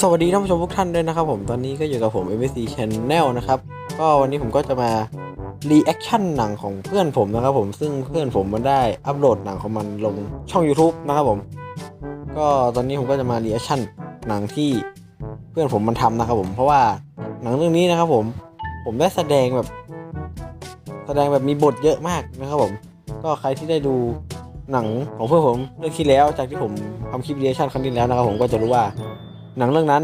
สวัสดีท่านผู้ชมทุกท่านด้วยนะครับผมตอนนี้ก็อยู่กับผม MSC Channel นะครับ ก็วันนี้ผมก็จะมารีแอคชั่นหนังของเพื่อนผมนะครับผมซึ่งเพื่อนผมมันได้อัปโหลดหนังของมันลงช่อง YouTube นะครับผม ก็ตอนนี้ผมก็จะมารีแอคชั่นหนังที่เพื่อนผมมันทำนะครับผมเพราะว่าหนังเรื่องนี้นะครับผมผมได้แสดงแบบ แสดงแบบมีบทเยอะมากนะครับผม ก็ใครที่ได้ดูหนังของเพื่อนผมเรื่องที่แล้วจากที่ผมทำคลิปรีแอคชั่นครั้งที่แล้วนะครับผมก็จะรู้ว่า หนังเรื่องนั้น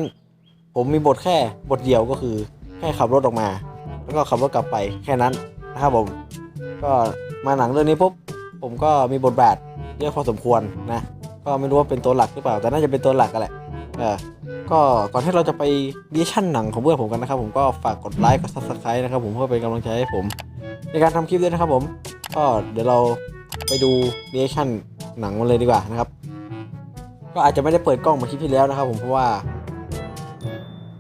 ผมมีบทแค่บทเดียวก็คือแค่ขับรถออกมา แล้วก็ขับรถกลับไปแค่นั้นนะครับผมก็มาหนังเรื่องนี้ปุ๊บผมก็มีบทบาทเยอะพอสมควรนะก็ไม่รู้ว่าเป็นตัวหลักหรือเปล่า แต่น่าจะเป็นตัวหลักกันแหละเออก็ก่อนที่เราจะไปรีชั่นหนังของเพื่อนผมกันนะครับ ผมก็ฝากกดไลค์กดซับสไครต์นะครับผมเพื่อเป็นกำลังใจให้ผม ในการทำคลิปด้วยนะครับผมก็เดี๋ยวเราไปดูรีชั่นหนังมันเลยดีกว่านะครับ ก็อาจจะไม่ได้เปิดกล้องเหมือนคลิปที่แล้วนะครับ ผมเพราะว่า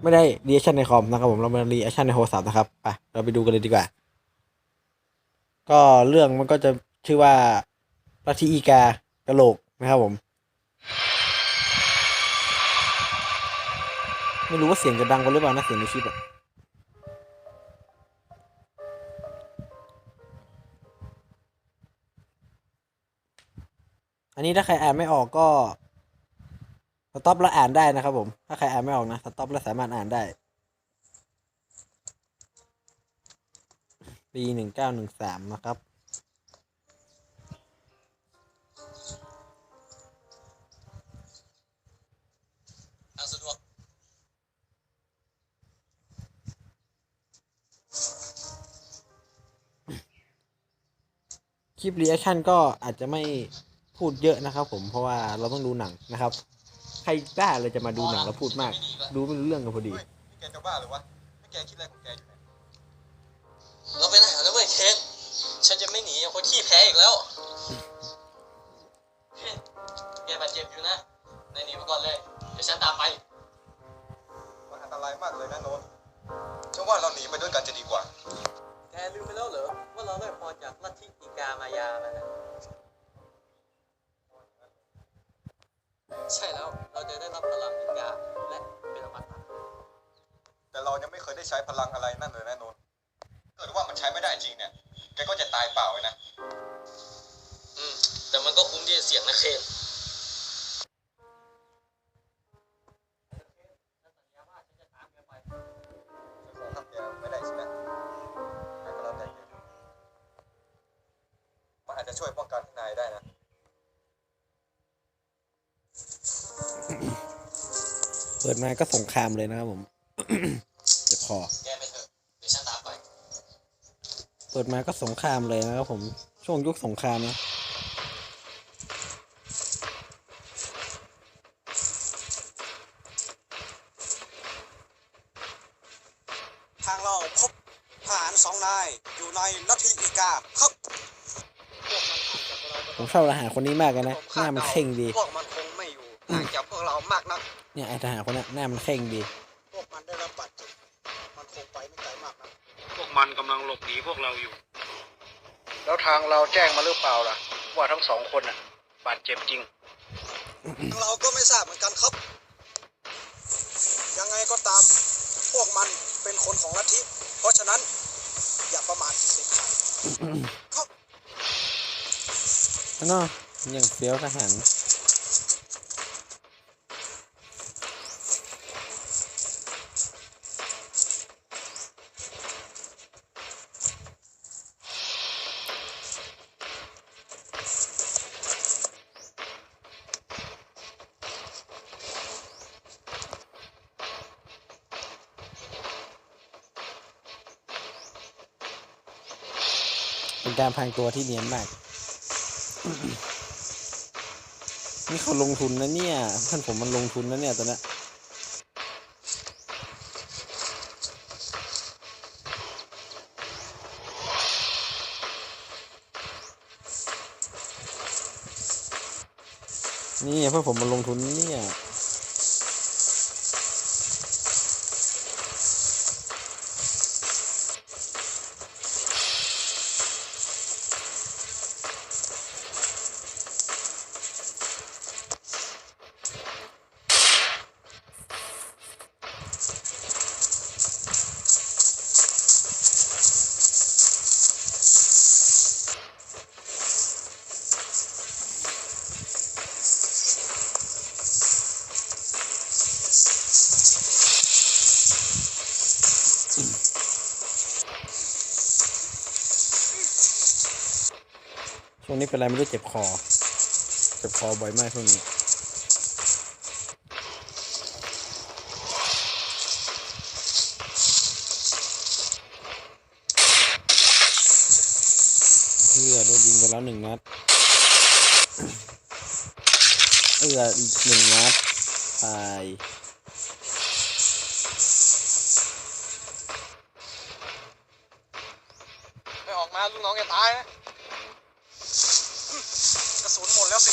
ไม่ได้รีแอคชั่นในคอมนะครับผมเรามารีแอคชั่นในโทรศัพท์นะครับไปเราไปดูกันเลยดีกว่า ก็เรื่องมันก็จะชื่อว่าลัทธิอีกากระโหลกนะครับผม ไม่รู้ว่าเสียงจะดังกันหรือเปล่านะเสียงในคลิปอะอันนี้ถ้าใครอ่านไม่ออกก็ สต็อปแล้วอ่านได้นะครับผม ถ้าใครอ่านไม่ออกนะสต็อปแล้วสามารถอ่านได้ ปีหนึ่งเก้าหนึ่งสามนะครับทางสะดวกคลิปรีแอคชั่นก็อาจจะไม่พูดเยอะนะครับผม เพราะว่าเราต้องดูหนังนะครับ ใครกล้าเลยจะมาดูหนังแล้วพูดมาก ดูไม่รู้เรื่องกันพอดีเฮ้ยนี่แกจะบ้าหรือวะนี่แกคิดอะไร เรายังไม่เคยได้ใช้พลังอะไรนั่นเลยนะโน้ตเกิดว่ามันใช้ไม่ได้จริงเนี่ยแกก็จะตายเปล่าเลยนะอืมแต่มันก็คุ้มที่จะเสี่ยงนะเคนสัญญาว่าฉันจะตามแกไปฉันคงทำแกไม่ได้สินะแต่ก็แล้วแต่แกมันอาจจะช่วยป้องกันให้นายได้นะเปิดมาก็สงครามเลยนะครับผมเจ็บค อแกไปเถอะเดี๋ยวฉันตามไปเปิดมาก็สงครามเลยนะครับผม ช่วงยุคสงครามนะทางเราพบทหารสองนาย อยู่ในลัทธิอีกาครับผมชอบทหารคนนี้มากเลยนะ หน้ามันเข่งดี พวกมันคงไม่อยู่ห่างจากพวกเรามากนัก เนี่ยไอทหารคนนี้หน้ามันเข่งดีพวกมันได้รับบาดเจ็บมันคงไปไม่ไกลมากนะ พวก มันกำลังหลบหนีพวกเราอยู่ แล้วทางเราแจ้งมาหรือเปล่าล่ะ ว่าทั้งสองคนน่ะ บาดเจ็บจริงทางเราก็ไม่ทราบเหมือนกันครับ ยังไงก็ตาม พวกมันเป็นคนของลัทธิ เพราะฉะนั้น อย่าประมาทเด็ดขาดครับเนาะยังเฟี้ยวทหาร เป็นการพรางตัวที่เนียนมาก นี่เขาลงทุนนะเนี่ย เพื่อนผมมันลงทุนนะเนี่ยตอนนี้นี่เพื่อนผมมันลงทุนนะเนี่ย วงนี้เป็นไรไม่รู้เจ็บคอ เจ็บคอบ่อยมากช่วงนี้เพื่อโดนยิงไปแล้วหนึ่งนัดเอืออีกหนึ่งนัดตายไม่ออกมาลูกน้องจะตายนะ กระสุนหมดแล้วสิ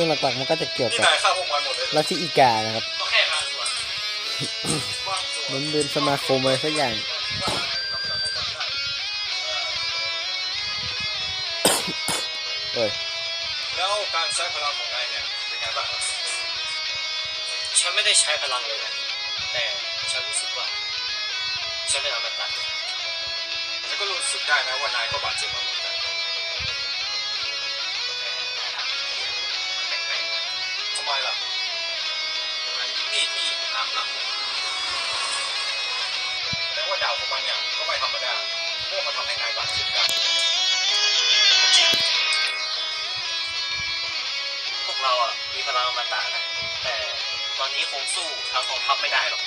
รื่องหลักๆมันก็จะเกี่ยวนี่กับนายฆ่าพวกมันหมดเลยเหรอลัทธิอีกานะครับก็แค่บางส่วนบางส่วนมันเป็นสมาคมอะไรสักอย่างเอ้ยแล้วการใช้พลังของนายเนี่ยเป็นไงบ้างฉันไม่ได้ใช้พลังเลยนะแต่ฉันรู้สึกว่า ฉันเป็นอมตะฉันก็รู้สึกได้นะว่านายก็บาดเจ็บมาเหมือนกัน มีดที่หามหลังแสดงว่าดาวของมันเนี่ยก็ไม่ธรรมดาพวกมันทำให้นายบาดเจ็บได้จริงพวกเราอะมีพลังอมตะนะ แต่ตอนนี้คงสู้ทั้งกองทัพไม่ได้หรอก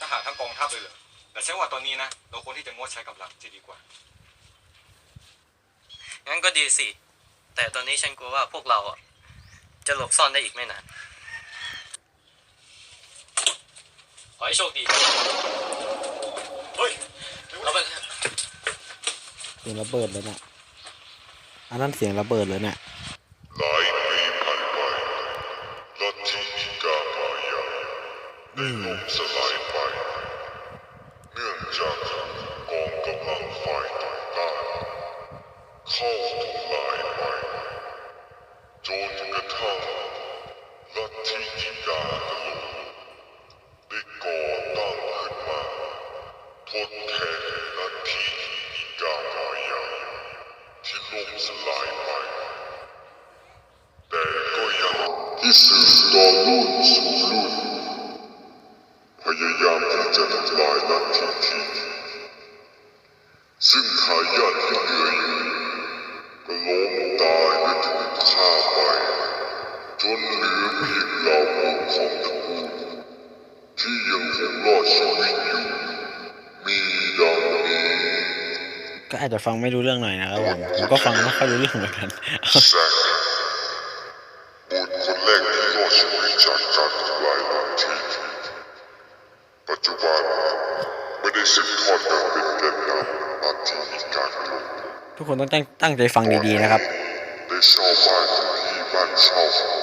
ทหารทั้งกองทัพเลยเหรอแต่ฉันว่าตอนนี้นะเราควรที่จะงดใช้กำลังจะดีกว่า งั้นก็ดีสิ แต่ตอนนี้ฉันกลัวว่าพวกเราอะจะหลบซ่อนได้อีกไม่นาน ขอให้โชคดี เฮ้ยเราไปเสียงระเบิดเลยน่ะอันนั้นเสียงระเบิดเลยเน่ะหลายปีผ่านไปลัทธิกามายาได้ล่มสลาย ฟังไม่รู้เรื่องหน่อยนะครับผมผมก็ฟังไม่ค่อยรู้เรื่องเหมือนกันแซกบุตรคนแรกที่รอดชีวิตจากการทำลายลัทธิปัจจุบันไม่ได้สืบทอดการเป็นแกนนำลัทธิอีกการลงทุกคนต้องตั้งตั้งใจฟังดีๆนะครับได้เช่าบ้านอยู่ที่บ้านเช่า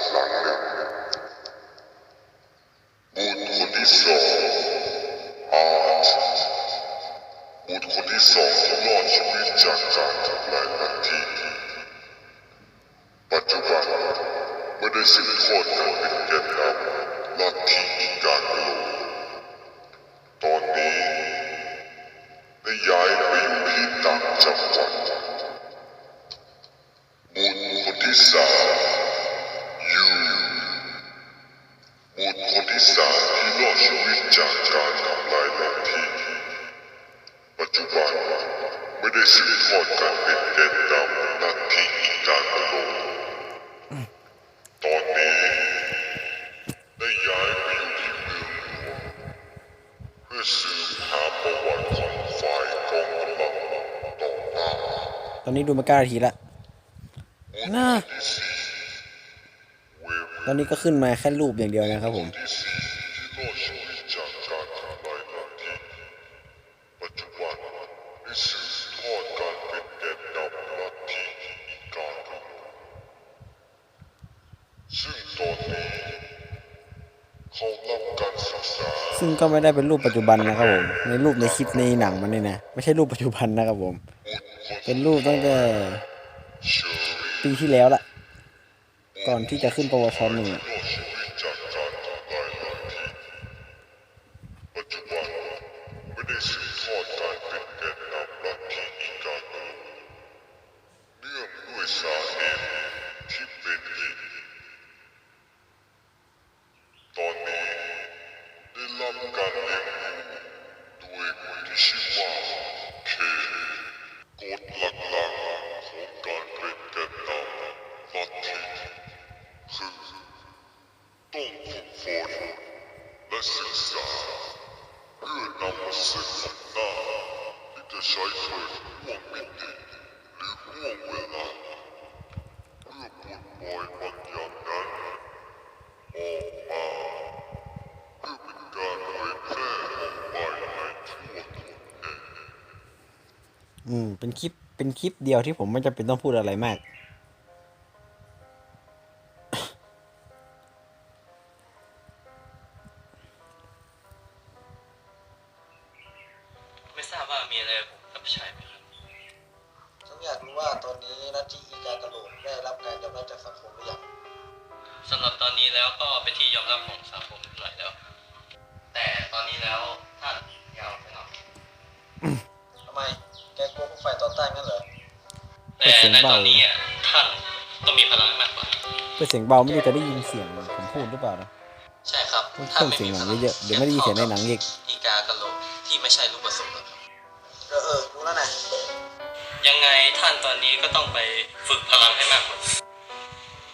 คนที่สามที่รอดชีวิตจากการทำลายล้างทีปัจจุบันไม่ได้สืบทอดการเป็นแกนดำนักทธิอีกาะโดกตอนนี้ได้ย้ายไปอยู่ที่เมืองหลวงเพื่อสืบหาประวัติของฝ่ายกองกำลังต่อต้าตอนนี้ดูมากานาทีละนะ กนนำลัทธิอีกาหนึ่งซึ่งตอนนี้เขารับการศึกษาซึ่งก็ไม่ได้เป็นรูปปัจจุบันนะครับผม ในรูปในคลิปในหนังมันเนี่ยนะ ไม่ใช่รูปปัจจุบันนะครับผม เป็นรูปตั้งแต่เชอรี่ปีที่แล้วละ ก่อนที่จะขึ้นปวชหนึ่ง เป็นคลิปเป็นคลิปเดียวที่ผมไม่จำเป็นต้องพูดอะไรมาก เพื่อเสียงเบาไม่รู้จะได้ยินเสียงผมพูดหรือเปล่านะใช่ครับต้องเพิ่มเสียงหนังเยอะๆเดี๋ยวไม่ได้ยินเสียงในหนังอีกอีกากะโหลกที่ไม่ใช่ลูกผสมหรอกครับเออเออรู้แล้วนะยังไงท่านตอนนี้ก็ต้องไปฝึกพลังให้มากกว่า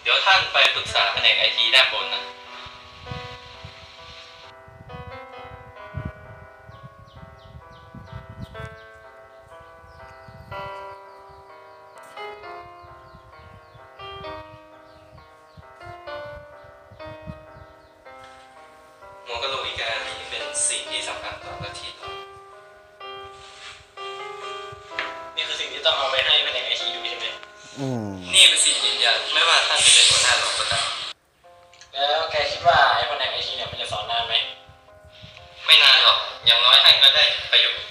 เดี๋ยวท่านไปปรึกษาแผนกไอทีด้านบนนะ เป็นสิ่งยืนยันไม่ว่าท่านจะเป็นหัวหน้าหรือก็ตามแล้วแกคิดว่าไอ้แผนกไอทีเนี่ยมันจะสอนนานไหมไม่นานหรอกอย่างน้อยท่านก็ได้ประโยชน์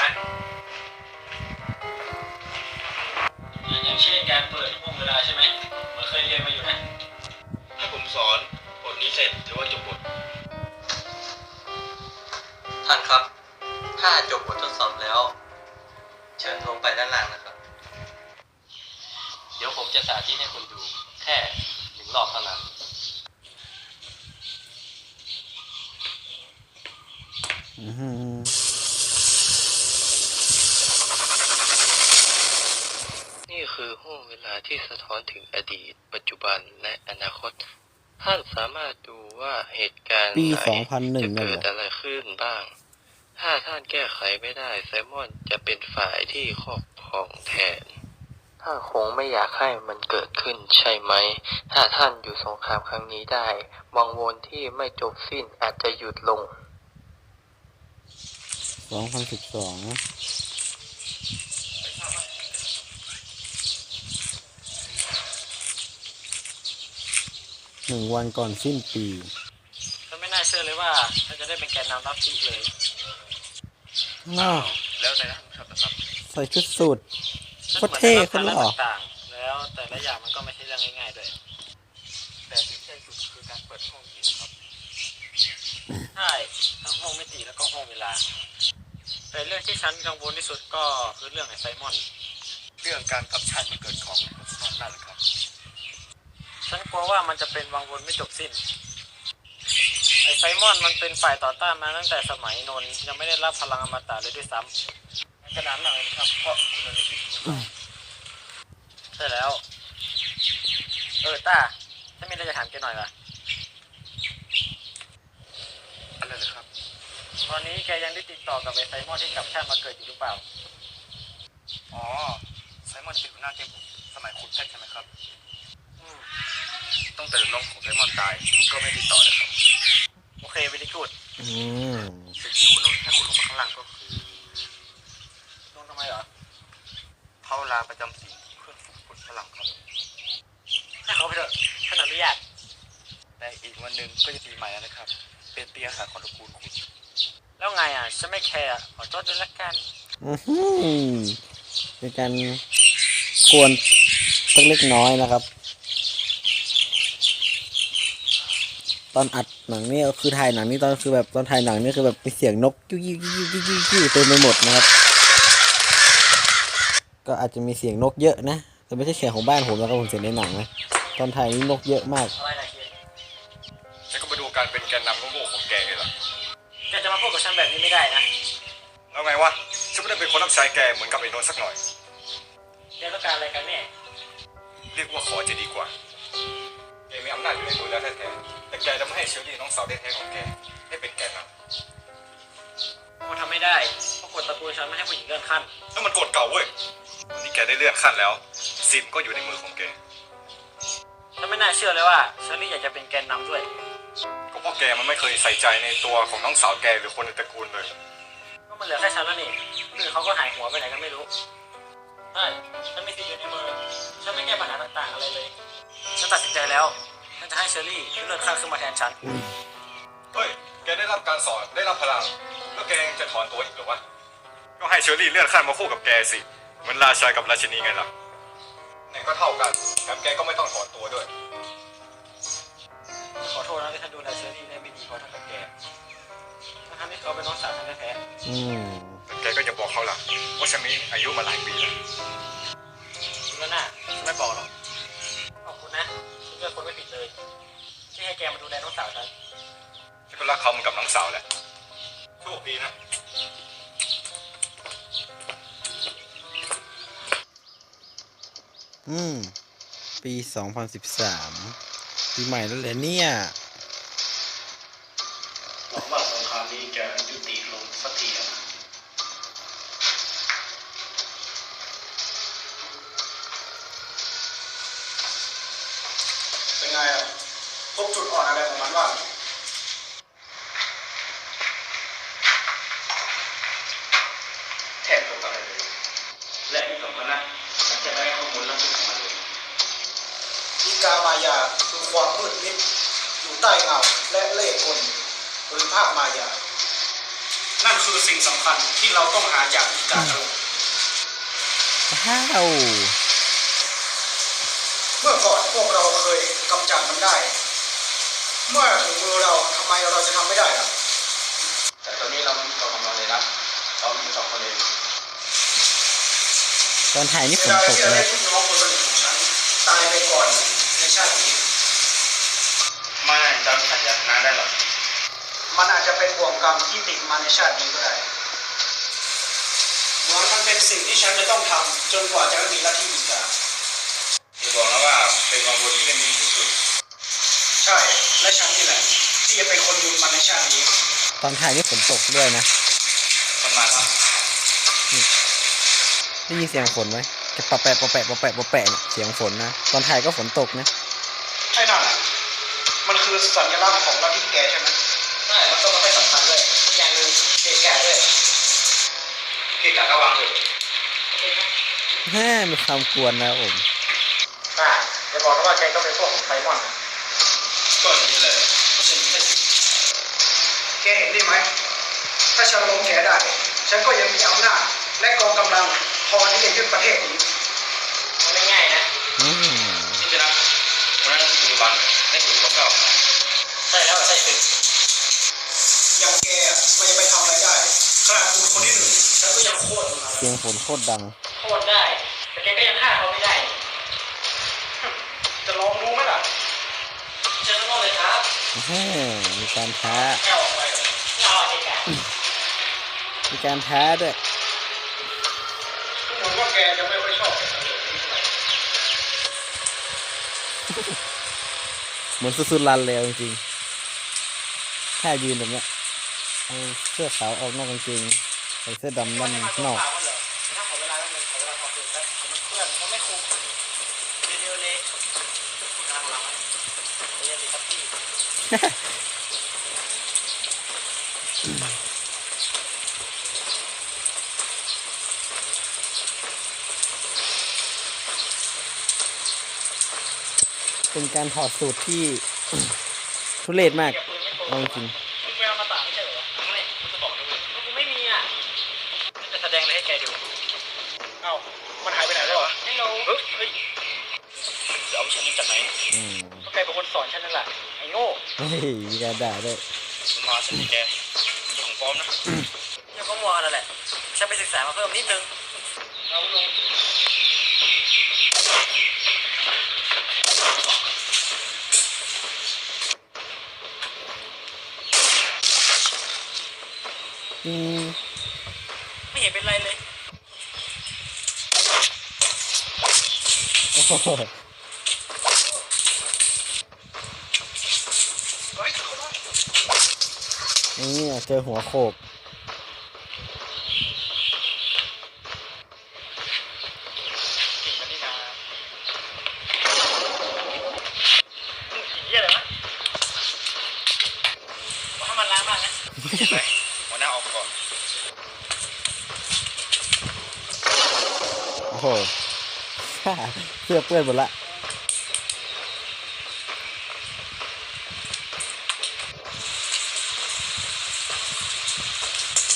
อนอะไรก็รีบสอนนะอย่างเช่นการเปิดห่วงเวลาใช่ไหมเหมือนเคยเรียนมาอยู่นะ ถ้าผมสอนบทนี้เสร็จถือว่าจบบท ท่านครับ ถ้าจบบททดสอบแล้ว เชิญลงไปด้านล่างนะครับ เดี๋ยวผมจะสาธิตให้คุณดู แค่หนึ่งรอบเท่านั้นอื้อ คือห้วงเวลาที่สะท้อนถึงอดีต ปัจจุบันและอนาคต ท่านสามารถดูว่าเหตุการณ์ปีไหน2001จะเกิดอะไรขึ้นบ้าง ถ้าท่านแก้ไขไม่ได้ไซมอนจะเป็นฝ่ายที่ครอบครองแทน ท่านคงไม่อยากให้มันเกิดขึ้นใช่ไหม ถ้าท่านอยู่สงครามครั้งนี้ได้วังวนที่ไม่จบสิ้นอาจจะหยุดลง 2012 หนึ่งวันก่อนสิ้นปีฉันไม่น่าเชื่อเลยว่าฉันจะได้เป็นแกนนำลัทธิเลยอ้าวแล้วในนั้นครับนะครับใส่ชุดสูทโคตรเท่โคตรหล่อต่างๆแล้วแต่ละอย่างมันก็ไม่ใช่เรื่องง่ายๆด้วยแต่สิ่งที่สุดคือการเปิดห้องนี้ครับใช่ทั้งห้องมิติแล้วก็ห้องเวลา แต่เรื่องที่ฉันกังวลที่สุดก็คือเรื่องไอ้ไซมอน เรื่องการกลับชาติมาเกิดของมอนสมอนนั่นแหละครับ ฉันกลัวว่ามันจะเป็นวังวนไม่จบสิ้น ไอ้ไซมอนมันเป็นฝ่ายต่อต้านมาตั้งแต่สมัยนนท์ยังไม่ได้รับพลังอมตะเลยด้วยซ้ำขนาดหนักเลยครับเพราะมันมีพิษของมันใช่แล้ว เออต้าฉันมีอะไรจะถามแกหน่อยว่ะอะไรเลยครับ ตอนนี้แกยังได้ติดต่อกับไอ้ไซมอนที่กลับชาติมาเกิดอยู่หรือเปล่า อ๋อ ไซมอนเป็นหัวหน้าเกมผมสมัยคุณแพทย์ใช่ไหมครับอืม ต้องแต่น้องของไซมอนตายผมก็ไม่ติดต่อเลยครับโอเควิลิกูดอืมสิ่งที่คุณนนท์ให้คุณลงมาข้างล่างก็คือลงทำไมเหรอเผาลาประจำสีเพื่อฝึกฝนพลังครับให้เขาไปเถอะฉันอนุญาตแต่อีกวันหนึ่งก็จะปีใหม่แล้วนะครับ เป็นปีอาสาของตระกูลคุณแล้วไงอะฉันไม่แคร์อะขอโทษด้วยละกันอือหือเป็นการกวนสักเล็กน้อยนะครับ ตอนอัดหนังนี่คือถ่ายหนังนี่ตอนคือแบบตอนถ่ายหนังนี่คือแบบมีเสียงนกกิ้วกิ้วกิ้วกิ้วกิ้วกิ้วเต็มไปหมดนะครับ ก็อาจจะมีเสียงนกเยอะนะแต่ไม่ใช่เสียงของบ้านผมนะครับผมเสียงในหนังนะตอนถ่ายนี่นกเยอะมากอะไรนะเคนฉันก็ไปดูการเป็นแกนนำโง่ของแกไงล่ะแกจะมาพูดกับฉันแบบนี้ไม่ได้นะแล้วไงวะฉันไม่ได้เป็นคนรับใช้แกเหมือนกับไอ้นนท์สักหน่อยแกต้องการอะไรกันแน่เรียกว่าขอจะดีกว่าแกมีอำนาจอยู่ในมือแล้วแท้ๆ แต่แกจะไม่ให้เชอรี่น้องสาวแท้ๆของแกให้เป็นแกนนำมันทำไม่ได้เพราะกฎตระกูลฉันไม่ให้ผู้หญิงเลื่อนขั้นแล้วมันกฎเก่าเว้ยวันนี้แกได้เลื่อนขั้นแล้วซิมก็อยู่ในมือของแกฉันไม่น่าเชื่อเลยว่าเชอรี่อยากจะเป็นแกนนำด้วย ก็เพราะแกมันไม่เคยใส่ใจในตัวของน้องสาวแกหรือคนในตระกูลเลย ก็มันเหลือแค่ฉันแล้วนี่คนอื่นเขาก็หายหัวไปไหนกันไม่รู้ใช่ฉันมีสิทธิ์อยู่ในมือฉันไม่แก้ปัญหาต่างๆอะไรเลย ฉันตัดสินใจแล้ว ฉันจะให้เชอรี่เลื่อนขั้นขึ้นมาแทนฉัน เฮ้ย แกได้รับการสอน ได้รับพลัง แล้วแกยังจะถอนตัวอีกเหรือวะ ก็ให้เชอรี่เลื่อนขั้นมาคู่กับแกสิ เหมือนราชากับราชินีไงล่ะเนี่ยก็เท่ากันแถมแกก็ไม่ต้องถอนตัวด้วย ขอโทษนะที่ฉันดูแลเชอรี่ได้ไม่ดีพอเท่ากับแกทั้งๆที่เขาเป็นน้องสาวฉันแท้อืมแต่แกก็อย่าบอกเขาล่ะว่าฉันมีอายุมาหลายปีแล้วๆจริงแล้วน่ะฉันไม่บอกหรอก ขอบคุณนะที่เลือกคนไม่ผิดเลยที่ให้ แกมาดูแลน้องสาวฉันฉันก็รักเขาเหมือนกับน้องสาวแหละโชคดีนะ อืม ปีสองพันสิบสามปีใหม่แล้วเหรอเนี่ย ว้าวเมื่อก่อนพวกเราเคยกำจัดมันได้ เมื่อถึงมือเราทำไมเราจะทำไม่ได้ล่ะแต่ตอนนี้เราเรากำลังเลยนะเรามีสองคนเองตอนถ่ายนี่ฝเสียนดายตกที่เลได้ยพี่น้องคนสนิทของฉันตายไปก่อนในชาตินี้ไม่จำชัดยันานได้หรอกมันอาจจะเป็นบ่วงกรรมที่ติดมาในชาตินี้ก็ได้เหมื อนมันเป็นสิ่งที่ฉันจะต้องทำจนกว่าจะไม่มีลัทธิอีกาจะบอกแล้วว่าเป็นความรู้ที่ไม่มีที่สุด ใช่ และฉันนี่แหละที่จะเป็นคนหยุดมันในชาตินี้ ตอนถ่ายนี่ฝนตกด้วยนะมันมาแล้วได้ยินเสียงฝนไหมจะปะแปะปะแปะปะแปะปะแปะเนี่ยเสียงฝนนะ ตอนถ่ายก็ฝนตกนะไอ้นั่นน่ะมันคือสัญลักษณ์ของลัทธิแกใช่ไหมใช่มันก็ไม่ค่อยสำคัญด้วยอย่างหนึ่งเกะกะด้วย เกี่ยวกับระวังเลยแฮ่มีความกวนนะครับผมน่าอย่าบอกนะว่าแกก็เป็นพวกของไซมอนนะก็อย่างนี้เลยไม่ใช่ไม่ใช่แกเห็นได้ไหม ถ้าฉันล้มแกได้ ฉันก็ยังมีอำนาจและกองกำลังพอที่จะยึดประเทศนี้ มันไม่ง่ายนะอืมนี่คือนะวันนั้นปัจจุบันได้ถึงเก้าใช่แล้วใช่ถึงอย่างแกมันยังไปทำอะไรได้ ขนาดคุณคนที่หนึ่งฉันก็ยังโค่นมันมาเสียงฝนโคตรดัง โค่นได้ แต่แกก็ยังฆ่าเขาไม่ได้ จะลองดูไหมล่ะเชิญข้างนอกเลยครับแฮ่มีการท้าแค่ออกไปรอเด็กอะมีการท้าด้วยทุกคนว่าแกจะไม่ค่อยชอบแกเลยนี่เท่าไหร่เหมือนสุดๆรันเลยจริงๆแค่ยืนแบบเนี้ย เอาเสื้อขาวออกนอกกางเกงใส่เสื้อดำด้านนอกถ้าขอเวลาแป๊บนึงขอเวลาขอสูตรแป๊บเดี๋ยวมันเพื่อนมันไม่คุ้มเร็วๆเลยคุณกำลังหลับอะเรียนดีครับพี่เป็นการถอดสูตรที่ทุเรศมากเก็บปืนไม่โกงเอาจริง เฮ้ยเฮ้ยจะเอาฉันนี้จากไหนอืมก็แกเป็นคนสอนฉันนั่นแหละไอ้โง่เฮ้ยมีการด่าด้วยมันมาฉันแกมันของปลอมนะเนี่ยก็มัวนั่นแหละฉันไปศึกษามาเพิ่มนิดนึงเราลงอืมไม่เห็นเป็นไรเลย โอ้โห เฮ้ยเขาว่า นี่เจอหัวโขก เก่งกันนี่นามึงผีเหี้ยอะไรวะว่าให้มันล้างบ้างนะ ไปหัวหน้าออกก่อน โอ้โห เสื้อเปื้อนหมดละ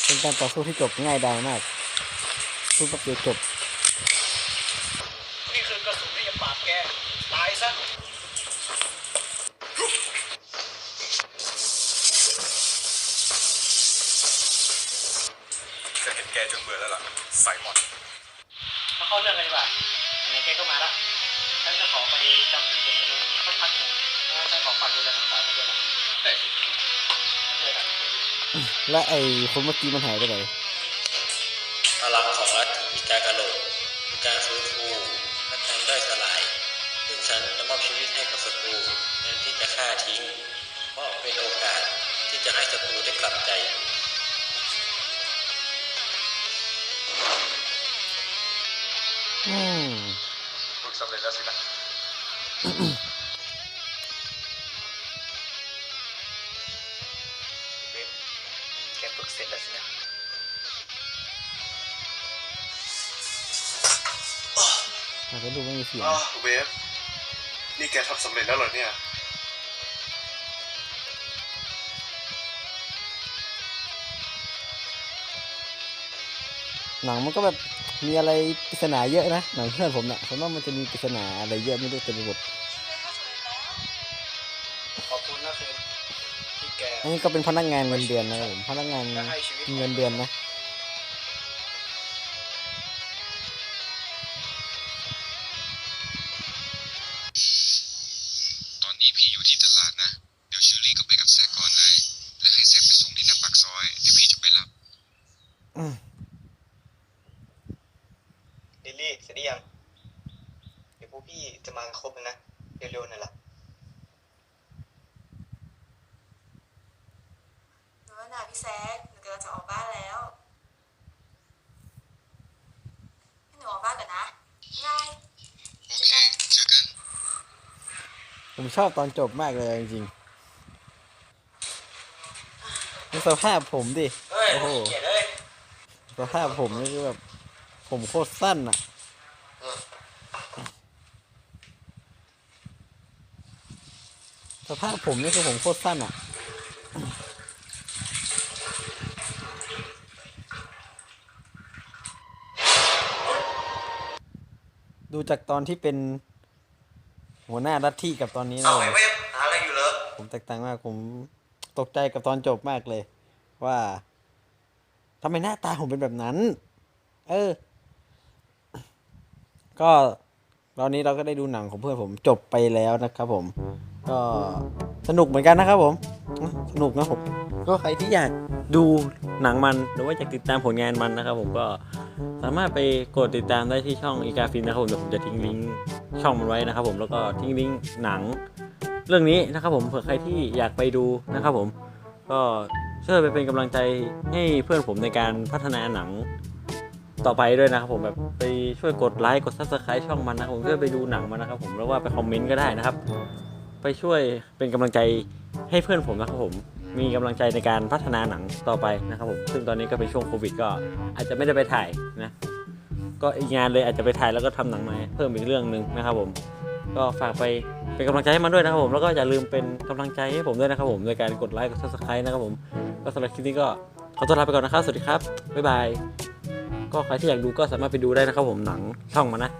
เป็นการต่อสู้ที่จบง่ายดายมากสู้แป๊บเดียวจบ ไอ้คนเมื่อกี้มันหายไปไหนพลังของลัทธิอิกากาโลคือการฟื้นฟูและการด้อยสลาย ซึ่งฉันจะมอบชีวิตให้กับศัตรูแทนที่จะฆ่าทิ้ง เพราะเป็นโอกาสที่จะให้ศัตรูได้กลับใจอืมฝึกสำเร็จแล้วสินะ อาจจะดูไม่มีเสียง อ้าวเวฟ นี่แกทำสำเร็จแล้วเหรอเนี่ย หนังมันก็แบบมีอะไรปริศนาเยอะนะหนังเพื่อนผมน่ะผมว่ามันจะมีปริศนาอะไรเยอะไม่รู้เต็มไปหมดขอบคุณนะเซนที่แกอันนี้ก็เป็นพนักงานเงินเดือนนะครับผมพนักงานและให้ชีวิตเงินเดือนนะ อบตอนจบมากเลยจริงๆดูสภาพผมดิโอ้โห เกลียดสภาพผมนี่คือแบบ ผมโคตรสั้นอะ สภาพผมนี่คือผมโคตรสั้นอะ ดูจากตอนที่เป็น หัวหน้าลัทธิกับตอนนี้นะเอาผมไอ้เว็บหาอะไรอยู่เหรอผมแตกต่างมากผมตกใจกับตอนจบมากเลย ว่าทำไมหน้าตาผมเป็นแบบนั้น เออ ก็ตอนนี้เราก็ได้ดูหนังของเพื่อนผมจบไปแล้วนะครับผม ก็สนุกเหมือนกันนะครับผมนะสนุกนะผม ก็ใครที่อยากดูหนังมันหรือว่าอยากติดตามผลงานมันนะครับ ผมก็สามารถไปกดติดตามได้ที่ช่องอีกาฟินนะครับผมเดี๋ยวผมจะทิ้งลิงก์ช่องมันไว้นะครับ ผมแล้วก็ทิ้งลิงก์หนัง เรื่องนี้นะครับผมเผื่อใครที่อยากไปดูนะครับ ผมก็ช่วยไปเป็นกำลังใจให้เพื่อนผมในการพัฒนาหนังต่อไปด้วยนะครับผมแบบไปช่วยกดไลค์กดซับสไครต์ช่องมันนะครับผมช่วยไปดูหนังมันนะครับผมแล้วว่าไปคอมเมนต์ก็ได้นะครับ ไปช่วยเป็นกำลังใจให้เพื่อนผมนะครับผม มีกำลังใจในการพัฒนาหนังต่อไปนะครับผมซึ่งตอนนี้ก็เป็นช่วงโควิด ก็อาจจะไม่ได้ไปถ่ายนะก็อีกงานเลยอาจจะไปถ่ายแล้วก็ทำหนังมาเพิ่มอีกเรื่องหนึ่งนะครับผมก็ฝากไปเป็นกำลังใจให้มันด้วยนะครับผมแล้วก็อย่าลืมเป็นกำลังใจให้ผมด้วยนะครับผมโดยการกดไลค์กด subscribe นะครับผมก็สำหรับคลิปนี้ก็ขอตัวลาไปก่อนนะครับสวัสดีครับบ๊ายบายก็ใครที่อยากดูก็สามารถไปดูได้นะครับผมหนังช่องมานะ